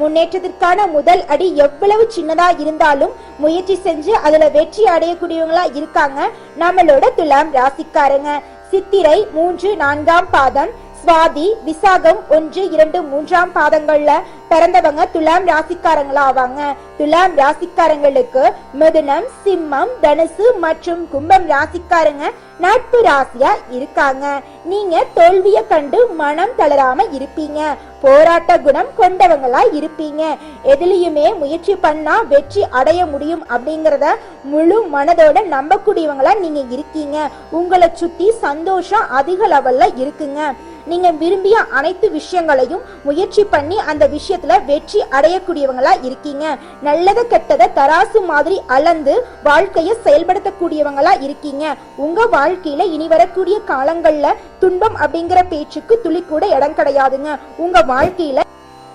முன்னேற்றத்திற்கான முதல் அடி எவ்வளவு சின்னதா இருந்தாலும் முயற்சி செஞ்சு அதுல வெற்றி அடையக்கூடியவங்களா இருக்காங்க. நம்மளோட துலாம் ராசிக்காரங்க. சித்திரை மூன்று நான்காம் பாதம். சுவாதி விசாகம் ஒன்று இரண்டு மூன்றாம் பாதங்கள்ல பிறந்தவங்க துலாம் ராசிக்காரங்களா ஆவாங்க துலாம் ராசிக்காரங்களுக்கு மிதுனம் சிம்மம் தனுசு மற்றும் கும்பம் ராசிக்காரங்க நட்பு ராசியா இருக்காங்க. நீங்க தோல்விய கண்டு மனம் தளராம இருப்பீங்க. போராட்ட குணம் கொண்டவங்களா இருப்பீங்க. எதுலயுமே முயற்சி பண்ணா வெற்றி அடைய முடியும் அப்படிங்கறத முழு மனதோட நம்பக்கூடியவங்களா நீங்க இருக்கீங்க. உங்களை சுத்தி சந்தோஷம் அதிக லெவல்ல இருக்குங்க. நீங்க விரும்பிய அனைத்து விஷயங்களையும் முயற்சி பண்ணி அந்த விஷயத்துல வெற்றி அடையக்கூடியவங்களா இருக்கீங்க. நல்லத கெட்டத தராசு மாதிரி அளந்து வாழ்க்கையை செயல்படுத்தக்கூடியவங்களா இருக்கீங்க. உங்க வாழ்க்கையில இனி வரக்கூடிய காலங்கள்ல துன்பம் அப்படிங்கிற பேச்சுக்கு துளி கூட இடம் கிடையாதுங்க. உங்க வாழ்க்கையில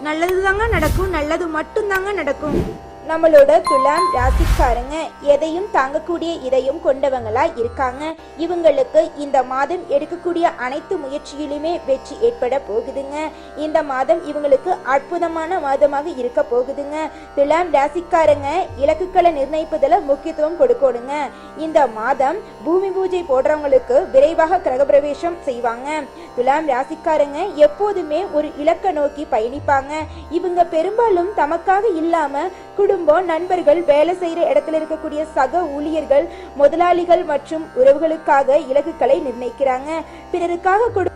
நல்லது தாங்க நடக்கும் நல்லது மட்டும்தாங்க நடக்கும். நம்மளோட துலாம் ராசிக்காரங்க எதையும் தாங்கக்கூடிய இதயம் கொண்டவங்களா இருக்காங்க. இவங்களுக்கு இந்த மாதம் எடுக்கக்கூடிய அனைத்து முயற்சியிலுமே வெற்றி ஏற்பட போகுதுங்க. இந்த மாதம் இவங்களுக்கு அற்புதமான மாதமாக இருக்க போகுதுங்க. துலாம் ராசிக்காரங்க இலக்குகளை நிர்ணயிப்பதில் முக்கியத்துவம் கொடுக்கணுங்க. இந்த மாதம் பூமி பூஜை போடுறவங்களுக்கு விரைவாக கிரகப்பிரவேசம் செய்வாங்க. துலாம் ராசிக்காரங்க எப்போதுமே ஒரு இலக்கை நோக்கி பயணிப்பாங்க. இவங்க பெரும்பாலும் தமக்காக இல்லாம குடும்பம் நண்பர்கள் வேலை செய்யற இடத்துல இருக்கக்கூடிய சக ஊழியர்கள் முதலாளிகள் மற்றும் உறவுகளுக்காக இலக்குகளை நிர்ணயிக்கிறாங்க. பிறருக்காக கொடு